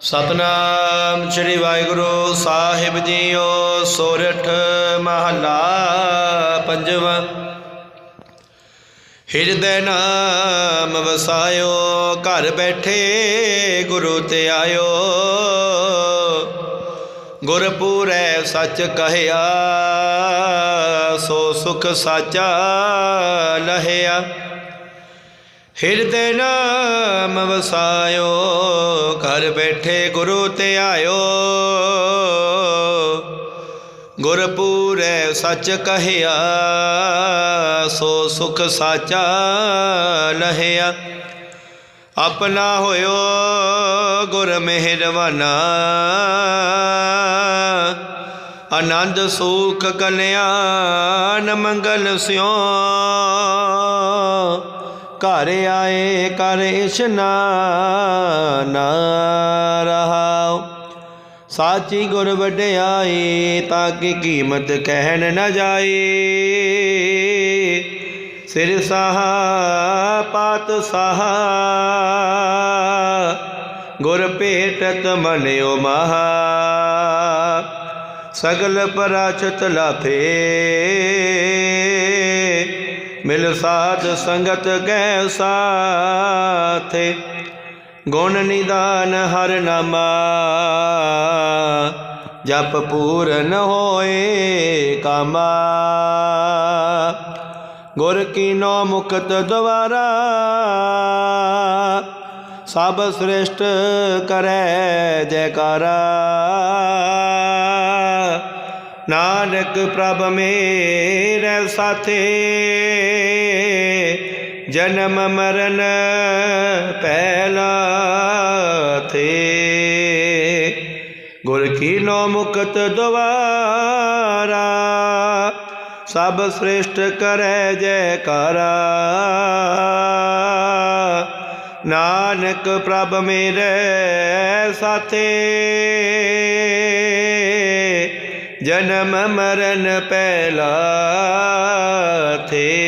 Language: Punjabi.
ਸਤਨਾਮ ਸ੍ਰੀ ਵਾਹਿਗੁਰੂ ਸਾਹਿਬ ਜੀਓ ਸੋਰਠ ਮਹਲਾ ਪੰਜਵਾਂ। ਹਿਰਦੈ ਨਾਮ ਵਸਾਇਓ, ਘਰ ਬੈਠੇ ਗੁਰੂ ਤੇ ਆਇਓ। ਗੁਰ ਸੱਚ ਕਹਿਆ, ਸੋ ਸੁਖ ਸਾਚਾ ਲਹਿਆ। ਹਿਰਦੈ ਨਾਮ ਵਸਾਇਓ ਘਰ ਬੈਠੇ ਗੁਰੂ ਤੇ ਆਇਓ। ਗੁਰ ਪੂਰੈ ਸੱਚ ਕਹਿਆ, ਸੋ ਸੁਖ ਸਾਚਾ ਲਹਿਆ। ਆਪਣਾ ਹੋਇਓ ਗੁਰ ਮਿਹਰਵਾਨਾ ਆਨੰਦ ਸੁਖ ਕਲਿਆਣ ਮੰਗਲ ਸਿਓ ਘਰ ਆਏ ਕਰ ਇਸ਼ਨਾਨ ਰਹਾਉ ਸਾਚੀ ਗੁਰ ਵਡਿਆਈ, ਤਾਂ ਕਿ ਕੀਮਤ ਕਹਿਣ ਨਾ ਜਾਏ ਸਿਰ ਸਾਹ, ਪਾਤ ਸਾਹ, ਗੁਰ ਭੇਟਤ ਮਨਿਓ ਮਹਾ। ਸਗਲ ਪਰਾਚਤ ਲਾਥੇ ਮਿਲ ਸਾਧ ਸੰਗਤ ਗੈ ਸਾਥੇ, ਗੁਣ ਨਿਦਾਨ ਹਰ ਨਾਮਾ। ਜਪ ਪੂਰਨ ਹੋਏ ਕਾਮਾ। ਗੁਰ ਕੀਨੋ ਮੁਕਤ ਦਵਾਰਾ ਸਭ ਸ੍ਰੇਸ਼ਟ ਕਰੈ ਜੈਕਾਰਾ। ਨਾਨਕ ਪ੍ਰਭ ਮੇਰੇ ਸਾਥੇ ਜਨਮ ਮਰਨ ਪਹਿਲਾ ਥੇ ਗੁਰ ਕੀਨੋ ਮੁਕਤ ਦਵਾਰਾ ਸਭ ਸ੍ਰੇਸ਼ਟ ਕਰੈ ਜੈਕਾਰਾ। ਨਾਨਕ ਪ੍ਰਭ ਮੇਰੇ ਸਾਥੇ, ਜਨਮ ਮਰਨ ਪਹਿਲਾ ਥੇ